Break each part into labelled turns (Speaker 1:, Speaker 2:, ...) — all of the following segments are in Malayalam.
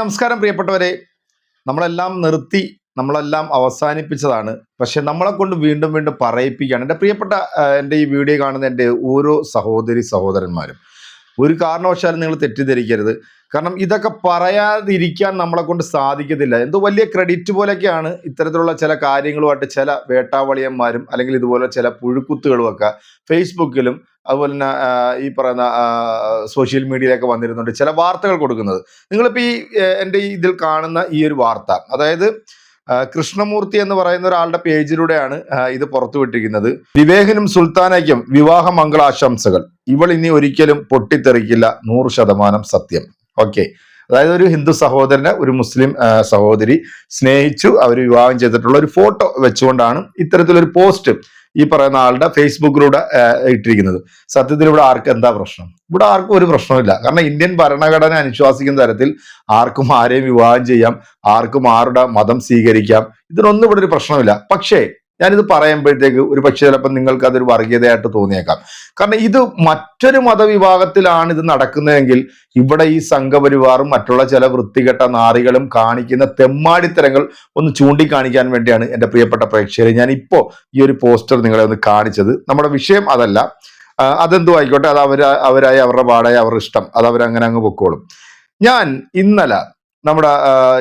Speaker 1: നമസ്കാരം പ്രിയപ്പെട്ടവരെ. നമ്മളെല്ലാം നിർത്തി നമ്മളെല്ലാം അവസാനിപ്പിച്ചതാണ്. പക്ഷെ നമ്മളെ കൊണ്ട് വീണ്ടും വീണ്ടും പറയിപ്പിക്കുകയാണ്. എന്റെ പ്രിയപ്പെട്ട എന്റെ ഈ വീഡിയോ കാണുന്ന എന്റെ ഓരോ സഹോദരി സഹോദരന്മാരും. ഒരു കാരണവശാലും നിങ്ങൾ തെറ്റിദ്ധരിക്കരുത്. കാരണം ഇതൊക്കെ പറയാതിരിക്കാൻ നമ്മളെ കൊണ്ട് സാധിക്കത്തില്ല. എന്തോ വലിയ ക്രെഡിറ്റ് പോലെയൊക്കെയാണ് ഇത്തരത്തിലുള്ള ചില കാര്യങ്ങളുമായിട്ട് ചില വേട്ടാവളിയന്മാരും അല്ലെങ്കിൽ ഇതുപോലെ ചില പുഴുക്കുത്തുകളുമൊക്കെ ഫേസ്ബുക്കിലും അതുപോലെ തന്നെ ഈ പറയുന്ന സോഷ്യൽ മീഡിയയിലൊക്കെ വന്നിരുന്നുണ്ട് ചില വാർത്തകൾ കൊടുക്കുന്നത്. നിങ്ങളിപ്പോൾ ഈ എന്റെ ഇതിൽ കാണുന്ന ഈ ഒരു വാർത്ത അതായത് കൃഷ്ണമൂർത്തി എന്ന് പറയുന്ന ഒരാളുടെ പേജിലൂടെയാണ് ഇത് പുറത്തുവിട്ടിരിക്കുന്നത്. വിവേകനും സുൽത്താനയ്ക്കും വിവാഹ മംഗളാശംസകൾ. ഇവൾ ഇനി ഒരിക്കലും പൊട്ടിത്തെറിക്കില്ല. നൂറ് ശതമാനം സത്യം. ഓക്കെ. അതായത് ഒരു ഹിന്ദു സഹോദരനെ ഒരു മുസ്ലിം സഹോദരി സ്നേഹിച്ചു അവർ വിവാഹം ചെയ്തിട്ടുള്ള ഒരു ഫോട്ടോ വെച്ചുകൊണ്ടാണ് ഇത്തരത്തിലൊരു പോസ്റ്റ് ഈ പറയുന്ന ആളുടെ ഫേസ്ബുക്കിലൂടെ ഇട്ടിരിക്കുന്നത്. സത്യത്തിൽ ഇവിടെ ആർക്കും എന്താ പ്രശ്നം? ഇവിടെ ആർക്കും ഒരു പ്രശ്നമില്ല കാരണം ഇന്ത്യൻ ഭരണഘടന അനുശ്വാസിക്കുന്ന തരത്തിൽ ആർക്കും ആരെയും വിവാഹം ചെയ്യാം ആർക്കും ആരുടെ മതം സ്വീകരിക്കാം ഇതിനൊന്നും ഇവിടെ ഒരു പ്രശ്നമില്ല പക്ഷേ ഞാനിത് പറയുമ്പോഴത്തേക്ക് ഒരു പക്ഷേ ചിലപ്പോൾ നിങ്ങൾക്ക് അതൊരു വർഗീയതയായിട്ട് തോന്നിയേക്കാം. കാരണം ഇത് മറ്റൊരു മതവിഭാഗത്തിലാണ് ഇത് നടക്കുന്നതെങ്കിൽ ഇവിടെ ഈ സംഘപരിവാറും മറ്റുള്ള ചില വൃത്തികെട്ട നാറികളും കാണിക്കുന്ന തെമ്മാടിത്തരങ്ങൾ ഒന്ന് ചൂണ്ടിക്കാണിക്കാൻ വേണ്ടിയാണ് എന്റെ പ്രിയപ്പെട്ട പ്രേക്ഷകരെ ഞാൻ ഇപ്പോൾ ഈ ഒരു പോസ്റ്റർ നിങ്ങളെ ഒന്ന് കാണിച്ചത്. നമ്മുടെ വിഷയം അതല്ല. അതെന്തു ആയിക്കോട്ടെ. അത് അവർ അവരായി അവരുടെ പാടായി അവരുടെ ഇഷ്ടം. അത് അവരങ്ങനെ അങ്ങ് പൊക്കോളും. ഞാൻ ഇന്നലെ നമ്മുടെ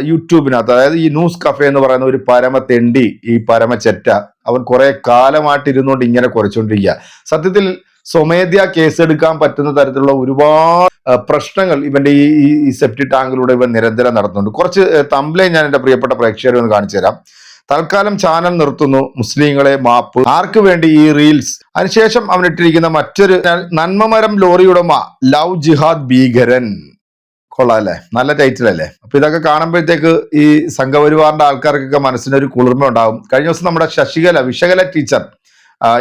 Speaker 1: യൂട്യൂബിനകത്ത് അതായത് ഈ ന്യൂസ് കഫേ എന്ന് പറയുന്ന ഒരു പരമ തെണ്ടി ഈ പരമ ചെറ്റ അവൻ കുറെ കാലമായിട്ട് ഇരുന്നുകൊണ്ട് ഇങ്ങനെ കുറച്ചുകൊണ്ടിരിക്കുക. സത്യത്തിൽ സ്വമേധ്യ കേസെടുക്കാൻ പറ്റുന്ന തരത്തിലുള്ള ഒരുപാട് പ്രശ്നങ്ങൾ ഇവന്റെ ഈ ഈ- സെപ്റ്റി ടാങ്കിലൂടെ ഇവൻ നിരന്തരം നടത്തുന്നുണ്ട്. കുറച്ച് തമ്പ്ലൈൻ ഞാൻ എന്റെ പ്രിയപ്പെട്ട പ്രേക്ഷകരെ ഒന്ന് കാണിച്ചു തരാം. തൽക്കാലം ചാനൽ നിർത്തുന്നു. മുസ്ലിങ്ങളെ മാപ്പ്. ആർക്ക് വേണ്ടി ഈ റീൽസ്? അതിനുശേഷം അവനിട്ടിരിക്കുന്ന മറ്റൊരു നന്മമരം ലോറി ഉടമ ലവ് ജിഹാദ് ഭീകരൻ. കൊള്ളാം അല്ലേ നല്ല ടൈറ്റിൽ അല്ലേ. അപ്പൊ ഇതൊക്കെ കാണുമ്പോഴത്തേക്ക് ഈ സംഘപരിവാറിന്റെ ആൾക്കാർക്കൊക്കെ മനസ്സിനൊരു കുളിർമ ഉണ്ടാവും. കഴിഞ്ഞ ദിവസം നമ്മുടെ ശശികല വിശകല ടീച്ചർ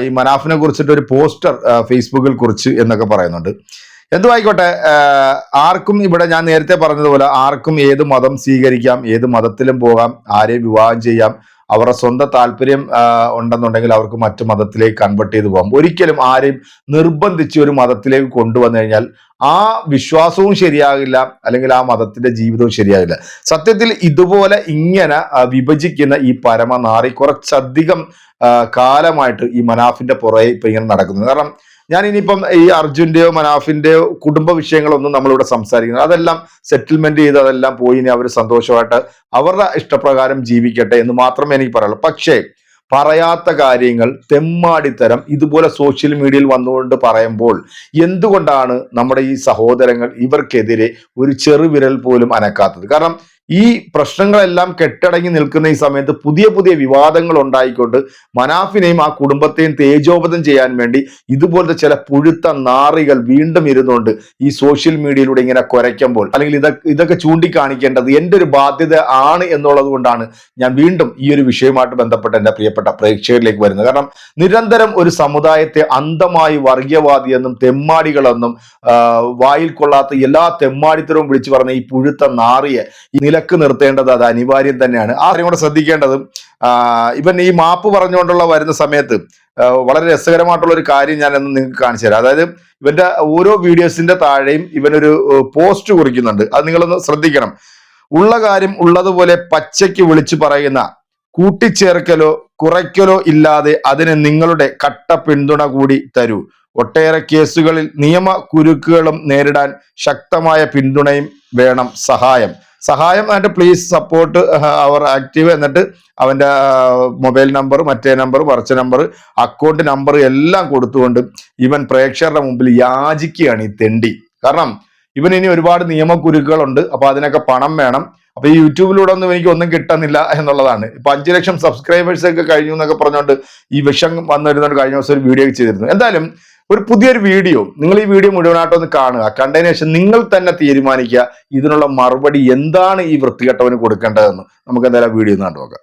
Speaker 1: ഈ മനാഫിനെ കുറിച്ചിട്ട് ഒരു പോസ്റ്റർ ഫേസ്ബുക്കിൽ കുറിച്ച് എന്നൊക്കെ പറയുന്നുണ്ട്. എന്തു ആയിക്കോട്ടെ ആർക്കും ഇവിടെ ഞാൻ നേരത്തെ പറഞ്ഞതുപോലെ ആർക്കും ഏത് മതം സ്വീകരിക്കാം ഏത് മതത്തിലും പോകാം ആരെയും വിവാഹം ചെയ്യാം അവരുടെ സ്വന്തം താല്പര്യം ഉണ്ടെന്നുണ്ടെങ്കിൽ അവർക്ക് മറ്റു മതത്തിലേക്ക് കൺവെർട്ട് ചെയ്ത് പോകാം. ഒരിക്കലും ആരെയും നിർബന്ധിച്ച് ഒരു മതത്തിലേക്ക് കൊണ്ടുവന്നു കഴിഞ്ഞാൽ ആ വിശ്വാസവും ശരിയാകില്ല അല്ലെങ്കിൽ ആ മതത്തിന്റെ ജീവിതവും ശരിയാകില്ല. സത്യത്തിൽ ഇതുപോലെ ഇങ്ങനെ വിഭജിക്കുന്ന ഈ പരമനാറി കുറച്ചധികം കാലമായിട്ട് ഈ മനാഫിന്റെ പുറകെ ഇപ്പൊ ഇങ്ങനെ നടക്കുന്നത് കാരണം ഞാൻ ഇനിയിപ്പം ഈ അർജുന്റെയോ മനാഫിന്റെയോ കുടുംബ വിഷയങ്ങളൊന്നും നമ്മളിവിടെ സംസാരിക്കുന്നത് അതെല്ലാം സെറ്റിൽമെന്റ് ചെയ്ത് അതെല്ലാം പോയി ഇനി അവർ സന്തോഷമായിട്ട് അവരുടെ ഇഷ്ടപ്രകാരം ജീവിക്കട്ടെ എന്ന് മാത്രമേ എനിക്ക് പറയുള്ളൂ പക്ഷേ പറയാത്ത കാര്യങ്ങൾ തെമ്മാടിത്തരം ഇതുപോലെ സോഷ്യൽ മീഡിയയിൽ വന്നുകൊണ്ട് പറയുമ്പോൾ എന്തുകൊണ്ടാണ് നമ്മുടെ ഈ സഹോദരങ്ങൾ ഇവർക്കെതിരെ ഒരു ചെറുവിരൽ പോലും അനക്കാത്തത്? കാരണം ഈ പ്രശ്നങ്ങളെല്ലാം കെട്ടടങ്ങി നിൽക്കുന്ന ഈ സമയത്ത് പുതിയ പുതിയ വിവാദങ്ങൾ ഉണ്ടായിക്കൊണ്ട് മനാഫിനെയും ആ കുടുംബത്തെയും തേജോപതം ചെയ്യാൻ വേണ്ടി ഇതുപോലത്തെ ചില പുഴുത്ത നാറികൾ വീണ്ടും ഇരുന്നുകൊണ്ട് ഈ സോഷ്യൽ മീഡിയയിലൂടെ ഇങ്ങനെ കുരയ്ക്കുമ്പോൾ അല്ലെങ്കിൽ ഇതൊക്കെ ഇതൊക്കെ ചൂണ്ടിക്കാണിക്കേണ്ടത് എന്റെ ഒരു ബാധ്യത ആണ് എന്നുള്ളത് കൊണ്ടാണ് ഞാൻ വീണ്ടും ഈ ഒരു വിഷയവുമായിട്ട് ബന്ധപ്പെട്ട് എന്റെ പ്രിയപ്പെട്ട പ്രേക്ഷകരിലേക്ക് വരുന്നത്. കാരണം നിരന്തരം ഒരു സമുദായത്തെ അന്ധമായി വർഗീയവാദിയെന്നും തെമ്മാടികളെന്നും വായിൽ കൊള്ളാത്ത എല്ലാ തെമ്മാടിത്തരവും വിളിച്ചു പറഞ്ഞ ഈ പുഴുത്ത നാറിയെ ഈ നിലയ്ക്ക് നിർത്തേണ്ടത് അത് അനിവാര്യം തന്നെയാണ്. ആ കാര്യം കൂടെ ശ്രദ്ധിക്കേണ്ടത് ഇവൻ ഈ മാപ്പ് പറഞ്ഞുകൊണ്ടുള്ള വരുന്ന സമയത്ത് വളരെ രസകരമായിട്ടുള്ള ഒരു കാര്യം ഞാൻ ഒന്ന് നിങ്ങൾക്ക് കാണിച്ചു തരാം. അതായത് ഇവന്റെ ഓരോ വീഡിയോസിന്റെ താഴെയും ഇവനൊരു പോസ്റ്റ് കുറിക്കുന്നുണ്ട്. അത് നിങ്ങളൊന്ന് ശ്രദ്ധിക്കണം. ഉള്ള കാര്യം ഉള്ളതുപോലെ പച്ചയ്ക്ക് വിളിച്ചു പറയുന്ന കൂട്ടിച്ചേർക്കലോ കുറയ്ക്കലോ ഇല്ലാതെ അതിന് നിങ്ങളുടെ കട്ട പിന്തുണ കൂടി തരൂ. ഒട്ടേറെ കേസുകളിൽ നിയമ കുരുക്കുകളും നേരിടാൻ ശക്തമായ പിന്തുണയും വേണം സഹായം. സഹായം and please support our active എന്നിട്ട് അവന്റെ മൊബൈൽ നമ്പർ മറ്റേ നമ്പർ വറച്ച നമ്പർ അക്കൗണ്ട് നമ്പർ എല്ലാം കൊടുത്തുകൊണ്ട് ഇവൻ പ്രേക്ഷകരുടെ മുമ്പിൽ യാചിക്കുകയാണ് ഈ തെണ്ടി. കാരണം ഇവൻ ഇനി ഒരുപാട് നിയമക്കുരുക്കുകളുണ്ട് അപ്പോൾ അതിനൊക്കെ പണം വേണം. അപ്പൊ ഈ യൂട്യൂബിലൂടെ ഒന്നും എനിക്ക് ഒന്നും കിട്ടുന്നില്ല എന്നുള്ളതാണ്. ഇപ്പൊ അഞ്ചു ലക്ഷം സബ്സ്ക്രൈബേഴ്സ് ഒക്കെ കഴിഞ്ഞു എന്നൊക്കെ പറഞ്ഞുകൊണ്ട് ഈ വിഷം വന്നിരുന്നുകൊണ്ട് കഴിഞ്ഞ ദിവസം ഒരു വീഡിയോ ചെയ്തിരുന്നു. എന്തായാലും ഒരു പുതിയൊരു വീഡിയോ. നിങ്ങൾ ഈ വീഡിയോ മുഴുവനായിട്ട് ഒന്ന് കാണുക. കണ്ടതിന് ശേഷം നിങ്ങൾ തന്നെ തീരുമാനിക്കുക ഇതിനുള്ള മറുപടി എന്താണ് ഈ വൃത്തികെട്ടവന് കൊടുക്കേണ്ടതെന്ന്. നമുക്ക് എന്തായാലും വീഡിയോ ഒന്ന് കണ്ടു നോക്കാം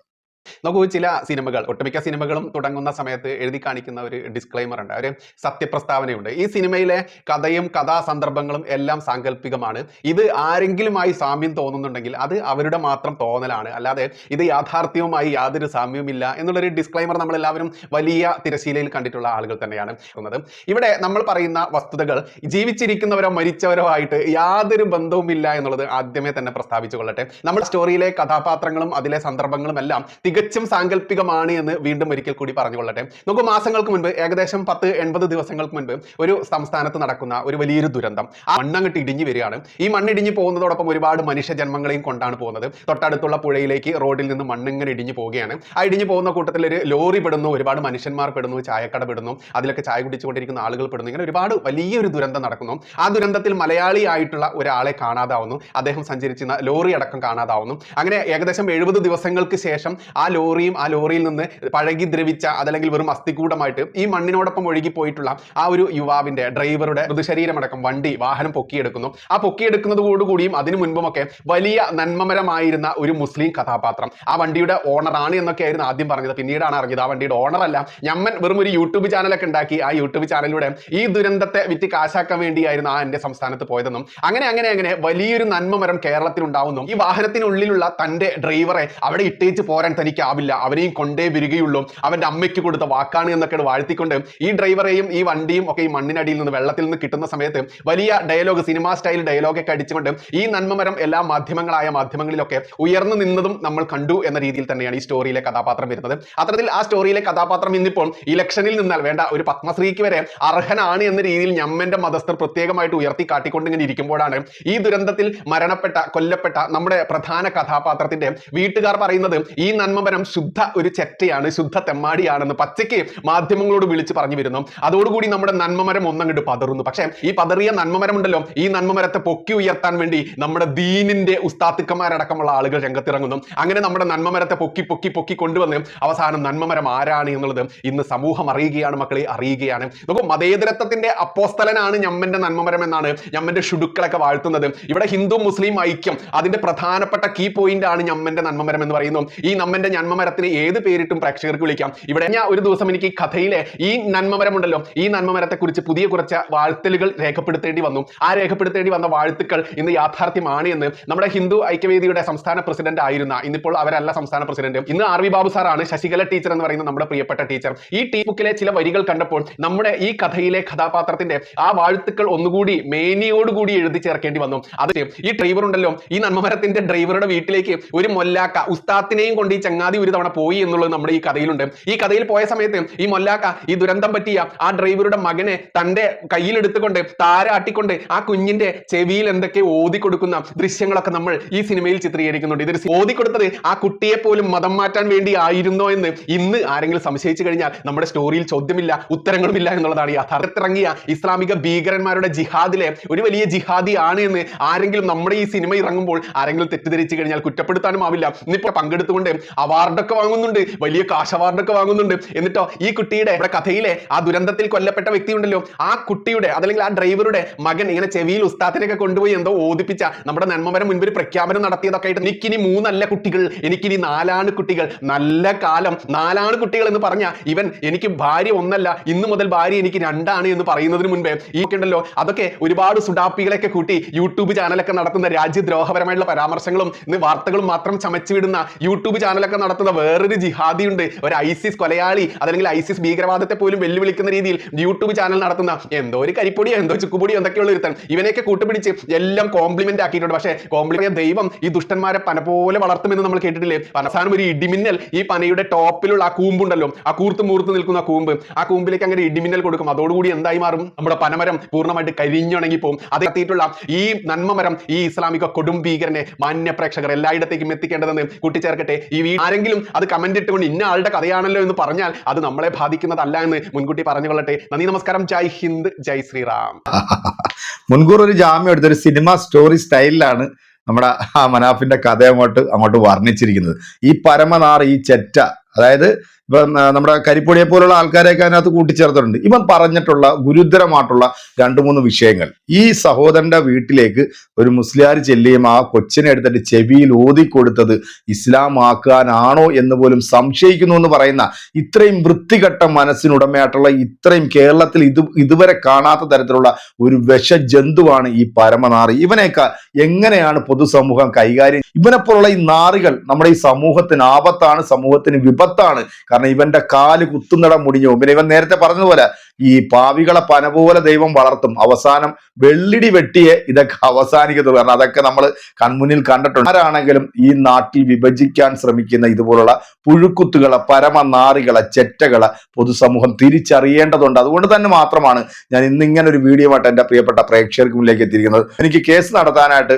Speaker 2: നോക്കൂ ചില സിനിമകൾ ഒട്ടുമിക്ക സിനിമകളും തുടങ്ങുന്ന സമയത്ത് എഴുതി കാണിക്കുന്ന ഒരു ഡിസ്ക്ലൈമർ ഉണ്ട്. ഒരു സത്യപ്രസ്താവനയുണ്ട്. ഈ സിനിമയിലെ കഥയും കഥാസന്ദർഭങ്ങളും എല്ലാം സാങ്കല്പികമാണ്. ഇത് ആരെങ്കിലുമായി സാമ്യം തോന്നുന്നുണ്ടെങ്കിൽ അത് അവരുടെ മാത്രം തോന്നലാണ്. അല്ലാതെ ഇത് യാഥാർത്ഥ്യവുമായി യാതൊരു സാമ്യവുമില്ല എന്നുള്ളൊരു ഡിസ്ക്ലൈമർ നമ്മൾ എല്ലാവരും വലിയ തിരശീലയിൽ കണ്ടിട്ടുള്ള ആളുകൾ തന്നെയാണ് ഉള്ളത്. ഇവിടെ നമ്മൾ പറയുന്ന വസ്തുതകൾ ജീവിച്ചിരിക്കുന്നവരോ മരിച്ചവരോ ആയിട്ട് യാതൊരു ബന്ധവുമില്ല എന്നുള്ളത് ആദ്യമേ തന്നെ പ്രസ്താവിച്ചു കൊള്ളട്ടെ. നമ്മുടെ സ്റ്റോറിയിലെ കഥാപാത്രങ്ങളും അതിലെ സന്ദർഭങ്ങളും എല്ലാം തികച്ചും സാങ്കല്പികമാണ് എന്ന് വീണ്ടും ഒരിക്കൽ കൂടി പറഞ്ഞുകൊള്ളട്ടെ. നമുക്ക് മാസങ്ങൾക്ക് മുൻപ് ഏകദേശം പത്ത് എൺപത് ദിവസങ്ങൾക്ക് മുൻപ് ഒരു സംസ്ഥാനത്ത് നടക്കുന്ന ഒരു വലിയൊരു ദുരന്തം. ആ മണ്ണങ്ങട്ട് ഇടിഞ്ഞു വരികയാണ്. ഈ മണ്ണിടിഞ്ഞു പോകുന്നതോടൊപ്പം ഒരുപാട് മനുഷ്യജന്മങ്ങളെയും കൊണ്ടാണ് പോകുന്നത്. തൊട്ടടുത്തുള്ള പുഴയിലേക്ക് റോഡിൽ നിന്ന് മണ്ണിങ്ങനെ ഇടിഞ്ഞു പോവുകയാണ്. ആ ഇടിഞ്ഞു പോകുന്ന കൂട്ടത്തിൽ ഒരു ലോറി പെടുന്നു ഒരുപാട് മനുഷ്യന്മാർ പെടുന്നു ചായക്കട പെടുന്നു അതിലൊക്കെ ചായ കുടിച്ചുകൊണ്ടിരിക്കുന്ന ആളുകൾ പെടുന്നു. ഇങ്ങനെ ഒരുപാട് വലിയൊരു ദുരന്തം നടക്കുന്നു. ആ ദുരന്തത്തിൽ മലയാളി ആയിട്ടുള്ള ഒരാളെ കാണാതാവുന്നു. അദ്ദേഹം സഞ്ചരിച്ചിരുന്ന ലോറി അടക്കം കാണാതാവുന്നു. അങ്ങനെ ഏകദേശം എഴുപത് ദിവസങ്ങൾക്ക് ശേഷം ആ ലോറിയും ആ ലോറിയിൽ നിന്ന് പഴകി ദ്രവിച്ച അതല്ലെങ്കിൽ വെറും അസ്ഥികൂടമായിട്ട് ഈ മണ്ണിനോടൊപ്പം ഒഴുകി പോയിട്ടുള്ള ആ ഒരു യുവാവിന്റെ ഡ്രൈവറുടെ മൃതശരീരമടക്കം വണ്ടി വാഹനം പൊക്കിയെടുക്കുന്നു. ആ പൊക്കിയെടുക്കുന്നതോടുകൂടിയും അതിനു മുൻപുമൊക്കെ വലിയ നന്മമരമായിരുന്ന ഒരു മുസ്ലിം കഥാപാത്രം. ആ വണ്ടിയുടെ ഓണറാണ് എന്നൊക്കെയായിരുന്നു ആദ്യം പറഞ്ഞത്. പിന്നീടാണ് അറിഞ്ഞത് ആ വണ്ടിയുടെ ഓണറല്ല. ഞമ്മൻ വെറും ഒരു യൂട്യൂബ് ചാനലൊക്കെ ഉണ്ടാക്കി ആ യൂട്യൂബ് ചാനലിലൂടെ ഈ ദുരന്തത്തെ വിറ്റ് കാശാക്കാൻ വേണ്ടിയായിരുന്നു ആ എന്റെ സംസ്ഥാനത്ത് പോയതെന്നും അങ്ങനെ അങ്ങനെ അങ്ങനെ വലിയൊരു നന്മമരം കേരളത്തിൽ ഉണ്ടാവുന്നു ഈ വാഹനത്തിനുള്ളിലുള്ള തന്റെ ഡ്രൈവറെ അവിടെ ഇട്ടേച്ച് പോരാൻ തനിക്കാവില്ല അവനെയും കൊണ്ടേ വരികയുള്ളൂ. അവന്റെ അമ്മയ്ക്ക് കൊടുത്ത വാക്കാണ് എന്നൊക്കെ വാഴ്ത്തിക്കൊണ്ട് ഈ ഡ്രൈവറെയും ഈ വണ്ടിയും ഒക്കെ ഈ മണ്ണിനടിയിൽ നിന്ന് വെള്ളത്തിൽ നിന്ന് കിട്ടുന്ന സമയത്ത് വലിയ ഡയലോഗ് സിനിമ സ്റ്റൈൽ ഡയലോഗൊക്കെ അടിച്ചുകൊണ്ട് ഈ നന്മമരം എല്ലാ മാധ്യമങ്ങളായ മാധ്യമങ്ങളിലൊക്കെ ഉയർന്നു നിന്നതും നമ്മൾ കണ്ടു എന്ന രീതിയിൽ തന്നെയാണ് ഈ സ്റ്റോറിയിലെ കഥാപാത്രം വരുന്നത്. അത്തരത്തിൽ ആ സ്റ്റോറിയിലെ കഥാപാത്രം ഇന്നിപ്പോൾ ഇലക്ഷനിൽ നിന്നാൽ വേണ്ട ഒരു പത്മശ്രീക്ക് വരെ അർഹനാണ് എന്ന രീതിയിൽ ഞമ്മന്റെ മതസ്ഥർ പ്രത്യേകമായിട്ട് ഉയർത്തി കാട്ടിക്കൊണ്ട് ഇങ്ങനെ ഇരിക്കുമ്പോഴാണ് ഈ ദുരന്തത്തിൽ മരണപ്പെട്ട കൊല്ലപ്പെട്ട നമ്മുടെ പ്രധാന കഥാപാത്രത്തിന്റെ വീട്ടുകാർ പറയുന്നത് ഈ നന്മമരം ശുദ്ധ ഒരു ചെറ്റയാണ് ശുദ്ധ തെമ്മാടിയാണെന്ന് പച്ചയ്ക്ക് മാധ്യമങ്ങളോട് വിളിച്ച് പറഞ്ഞു വരുന്നു. അതോടുകൂടി നമ്മുടെ നന്മമരം ഒന്നങ്ങോട്ട് പതറുന്നു. പക്ഷേ ഈ പതറിയ നന്മമരം ഉണ്ടല്ലോ ഈ നന്മമരത്തെ പൊക്കി ഉയർത്താൻ വേണ്ടി നമ്മുടെ ദീനിന്റെ ഉസ്താത്തുക്കന്മാരടക്കമുള്ള ആളുകൾ രംഗത്തിറങ്ങുന്നു. അങ്ങനെ നമ്മുടെ നന്മമരത്തെ പൊക്കി പൊക്കി പൊക്കി കൊണ്ടുവന്ന് അവസാനം നന്മമരം ആരാണ് എന്നുള്ളത് ഇന്ന് സമൂഹം അറിയുകയാണ് മക്കളെ അറിയുകയാണ്. നോക്കൂ മതേതരത്വത്തിന്റെ അപ്പോസ്തലനാണ് ഞമ്മന്റെ നന്മമരം എന്നാണ് ഞമ്മന്റെ ഷുഡുക്കളൊക്കെ വാഴ്ത്തുന്നത്. ഇവിടെ ഹിന്ദു മുസ്ലിം ഐക്യം അതിന്റെ പ്രധാനപ്പെട്ട കീ പോയിന്റ് ആണ് ഞമ്മന്റെ നന്മമരം എന്ന് പറയുന്നു. ഈ നമ്മന്റെ നന്മമരത്തിന് ഏത് പേരിട്ടും പ്രേക്ഷകർക്ക് വിളിക്കാം. ഇവിടെ ഞാൻ ഒരു ദിവസം എനിക്ക് ഈ കഥയിലെ ഈ നന്മമരം ഉണ്ടല്ലോ ഈ നന്മമരത്തെ കുറിച്ച് പുതിയ കുറച്ച് വാഴ്ത്തലുകൾ രേഖപ്പെടുത്തേണ്ടി വന്നു. ആ രേഖപ്പെടുത്തേണ്ടി വന്ന വാഴ്ത്തുക്കൾ ഇന്ന് യാഥാർത്ഥ്യമാണ് എന്ന് നമ്മുടെ ഹിന്ദു ഐക്യവേദിയുടെ സംസ്ഥാന പ്രസിഡന്റ് ആയിരുന്ന ഇന്നിപ്പോൾ അവരല്ല സംസ്ഥാന പ്രസിഡന്റ്. ഇന്ന് ആർ വി ബാബു സാറാണ് ശശികല ടീച്ചർ എന്ന് പറയുന്ന നമ്മുടെ പ്രിയപ്പെട്ട ടീച്ചർ ഈ ടീ ബുക്കിലെ ചില വരികൾ കണ്ടപ്പോൾ നമ്മുടെ ഈ കഥയിലെ കഥാപാത്രത്തിന്റെ ആ വാഴ്ത്തുക്കൾ ഒന്നുകൂടി മേനിയോടുകൂടി എഴുതി ചേർക്കേണ്ടി വന്നു. അത് ഈ ഡ്രൈവർ ഉണ്ടല്ലോ ഈ നന്മമരത്തിന്റെ ഡ്രൈവറുടെ വീട്ടിലേക്ക് ഒരു മൊല്ലാക്ക ഉസ്താത്തിനെയും കൊണ്ട് ഈ ചങ്ങാതി ഒരു തവണ പോയി എന്നുള്ളത് നമ്മുടെ ഈ കഥയിലുണ്ട്. ഈ കഥയിൽ പോയ സമയത്ത് ഈ മൊല്ലാക്ക ഈ ദുരന്തം പറ്റിയ ആ ഡ്രൈവറുടെ മകനെ തന്റെ കയ്യിലെടുത്തുകൊണ്ട് താരാട്ടിക്കൊണ്ട് ആ കുഞ്ഞിന്റെ ചെവിയിൽ എന്തൊക്കെ ഓതി കൊടുക്കുന്ന ദൃശ്യങ്ങളൊക്കെ നമ്മൾ ഈ സിനിമയിൽ ചിത്രീകരിക്കുന്നുണ്ട്. ഇതൊരു ഓതി കൊടുത്തത് ആ കുട്ടിയെ പോലും മതം മാറ്റാൻ വേണ്ടി ആയിരുന്നോ എന്ന് ഇന്ന് ആരെങ്കിലും സംശയിച്ചു കഴിഞ്ഞാൽ നമ്മുടെ സ്റ്റോറിയിൽ ചോദ്യമില്ല ഉത്തരങ്ങളുമില്ല എന്നുള്ളതാണ് യാഥാർത്ഥ്യത്തിറങ്ങിയ ഇസ്ലാമിക ഭീകരന്മാരുടെ ജിഹാദിലെ ഒരു വലിയ ജിഹാദി ആണ് എന്ന് ആരെങ്കിലും നമ്മുടെ ഈ സിനിമ ഇറങ്ങുമ്പോൾ ആരെങ്കിലും തെറ്റിദ്ധരിച്ചു കഴിഞ്ഞാൽ കുറ്റപ്പെടുത്താനും ആവില്ല. ഇന്നിപ്പോ പങ്കെടുത്തുകൊണ്ട് അവാർഡൊക്കെ വാങ്ങുന്നുണ്ട്. വലിയ കാശ് അവാർഡൊക്കെ വാങ്ങുന്നുണ്ട്. എന്നിട്ടോ ഈ കുട്ടിയുടെ ഇവിടെ കഥയിലെ ആ ദുരന്തത്തിൽ കൊല്ലപ്പെട്ട വ്യക്തി ഉണ്ടല്ലോ ആ കുട്ടിയുടെ അതല്ലെങ്കിൽ ആ ഡ്രൈവറുടെ മകൻ ഇങ്ങനെ ചെവിയിൽ ഉസ്താത്തിനൊക്കെ കൊണ്ടുപോയി എന്തോ ഓദിപ്പിച്ച നമ്മുടെ നന്മമരം മുൻപിൽ പ്രഖ്യാപനം നടത്തിയതൊക്കെ ആയിട്ട് എനിക്കിനി മൂന്നല്ല കുട്ടികൾ എനിക്കിനി നാലാണ് കുട്ടികൾ. നല്ല കാലം നാലാണ് കുട്ടികൾ എന്ന് പറഞ്ഞ ഇവൻ എനിക്ക് ഭാര്യ ഒന്നല്ല ഇന്നു മുതൽ ഭാര്യ എനിക്ക് രണ്ടാണ് എന്ന് പറയുന്നതിന് മുൻപേ ഈ ഉണ്ടല്ലോ. അതൊക്കെ ഒരുപാട് സുഡാപ്പികളൊക്കെ കൂട്ടി യൂട്യൂബ് ചാനലൊക്കെ നടത്തുന്ന രാജ്യദ്രോഹപരമായിട്ടുള്ള പരാമർശങ്ങളും വാർത്തകളും മാത്രം ചമച്ചു വിടുന്ന യൂട്യൂബ് ചാനലൊക്കെ നടത്തുന്ന വേറൊരു ജിഹാദി ഉണ്ട് ഒരു ഐസിസ് കൊലയാളി അതല്ലെങ്കിൽ ഐസിസ് ഭീകരവാദത്തെ പോലും വെല്ലുവിളിക്കുന്ന രീതിയിൽ യൂട്യൂബ് ചാനൽ നടത്തുന്ന എന്തോ ഒരു കരിപ്പൊടിയോ എന്തോ ചുക്കുപൊടിയോ എന്തൊക്കെയുള്ള ഒരുത്തൻ. ഇവനെയൊക്കെ കൂട്ടുപിടിച്ച് എല്ലാം കോംപ്ലിമെന്റ് ആക്കിയിട്ടുണ്ട്. പക്ഷേ കോംപ്ലിമെന്റ് ദൈവം ഈ ദുഷ്ടന്മാരെ പന പോലെ വളർത്തുമെന്ന് നമ്മൾ കേട്ടിട്ടില്ലേ? അവസാനം ഒരു ഇടിമിന്നൽ ഈ പനയുടെ ടോപ്പിലുള്ള ആ കൂമ്പുണ്ടല്ലോ. ആ കൂർത്ത് മൂർത്ത് നിൽക്കുന്ന ആ കൂമ്പ്. ആ കൂമ്പിലേക്ക് അങ്ങനെ ഇടിമിന്നൽ കൊടുക്കും. അതോടുകൂടി എന്തായി മാറും? നമ്മുടെ പനമരം പൂർണമായിട്ട് കരിഞ്ഞുണങ്ങി പോകും അത് എത്തിയിട്ടുള്ള ഈ നന്മമരം ഈ ഇസ്ലാമിക കൊടും ഭീകരനെ മാന്യ പ്രേക്ഷകർ എല്ലായിടത്തേക്കും എത്തിക്കേണ്ടതെന്ന് കൂട്ടിച്ചേർക്കട്ടെ. ഈ ആരെങ്കിലും അത് കമന്റ് ഇട്ടുകൊണ്ട് ഇന്ന ആളുടെ കഥയാണല്ലോ എന്ന് പറഞ്ഞാൽ അത് നമ്മളെ ബാധിക്കുന്നതല്ല എന്ന് മുൻകൂട്ടി പറഞ്ഞുകൊള്ളട്ടെ നന്ദി നമസ്കാരം. ജയ് ഹിന്ദ് ജയ് ശ്രീറാം.
Speaker 1: മുൻകൂർ ഒരു ജാമ്യം എടുത്ത ഒരു സിനിമ സ്റ്റോറി സ്റ്റൈലിലാണ് നമ്മുടെ ആ മനാഫിന്റെ കഥ അങ്ങോട്ട് അങ്ങോട്ട് വർണിച്ചിരിക്കുന്നത്. ഈ പരമനാർ ഈ ചെറ്റ അതായത് ഇപ്പം നമ്മുടെ കരിപ്പൊടിയെ പോലുള്ള ആൾക്കാരെയൊക്കെ അതിനകത്ത് കൂട്ടിച്ചേർത്തിട്ടുണ്ട്. ഇവൻ പറഞ്ഞിട്ടുള്ള ഗുരുതരമായിട്ടുള്ള രണ്ട് മൂന്ന് വിഷയങ്ങൾ. ഈ സഹോദരന്റെ വീട്ടിലേക്ക് ഒരു മുസ്ലിയാർ ചെല്ലുകയും ആ കൊച്ചിനെ എടുത്തിട്ട് ചെവിയിൽ ഓതിക്കൊടുത്തത് ഇസ്ലാം ആക്കാനാണോ എന്ന് പോലും സംശയിക്കുന്നു എന്ന് പറയുന്ന ഇത്രയും വൃത്തികെട്ട മനസ്സിനുടമയായിട്ടുള്ള ഇത്രയും കേരളത്തിൽ ഇത് ഇതുവരെ കാണാത്ത തരത്തിലുള്ള ഒരു വിഷ ജന്തുവാണ് ഈ പരമനാറി. ഇവനെയൊക്കെ എങ്ങനെയാണ് പൊതുസമൂഹം കൈകാര്യം? ഇവനെപ്പോലുള്ള ഈ നാറികൾ നമ്മുടെ ഈ സമൂഹത്തിന് ആപത്താണ് സമൂഹത്തിന് വിപത്താണ് കാരണം ഇവന്റെ കാൽ കുത്തുന്നിടം മുടിഞ്ഞു. പിന്നെ ഇവൻ നേരത്തെ പറഞ്ഞതുപോലെ ഈ പാവികളെ പന പോലെ ദൈവം വളർത്തും. അവസാനം വെള്ളിടി വെട്ടിയെ ഇതൊക്കെ അവസാനിക്കത്തുള്ളൂ. കാരണം അതൊക്കെ നമ്മൾ കൺമുന്നിൽ കണ്ടിട്ടുണ്ട്. ആരാണെങ്കിലും ഈ നാട്ടിൽ വിഭജിക്കാൻ ശ്രമിക്കുന്ന ഇതുപോലുള്ള പുഴുക്കുത്തുകളെ പരമനാറികളെ ചെറ്റകളെ പൊതുസമൂഹം തിരിച്ചറിയേണ്ടതുണ്ട്. അതുകൊണ്ട് തന്നെ മാത്രമാണ് ഞാൻ ഇന്നിങ്ങനെ ഒരു വീഡിയോ ആയിട്ട് എന്റെ പ്രിയപ്പെട്ട പ്രേക്ഷകർക്ക് മുന്നിലേക്ക് എത്തിയിരിക്കുന്നത്. എനിക്ക് കേസ് നടത്താനായിട്ട്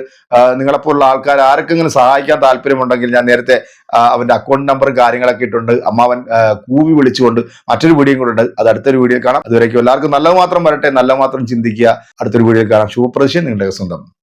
Speaker 1: നിങ്ങളെപ്പോലുള്ള ആൾക്കാർ ആർക്കെങ്കിലും സഹായിക്കാൻ താല്പര്യമുണ്ടെങ്കിൽ ഞാൻ നേരത്തെ അവന്റെ അക്കൗണ്ട് നമ്പറും കാര്യങ്ങളൊക്കെ ഇട്ടുണ്ട് അമ്മാവൻ കൂവി വിളിച്ചുകൊണ്ട് മറ്റൊരു വീഡിയോ കൂടെ ഉണ്ട്. അത് അടുത്തൊരു വീഡിയോ കാണാം. അതുവരേക്കും എല്ലാവർക്കും നല്ലത് മാത്രം വരട്ടെ. നല്ല മാത്രം ചിന്തിക്കുക. അടുത്തൊരു വീഡിയോ കാണാം. ശുഭപ്രദർശനം നിങ്ങളുടെ സ്വന്തം.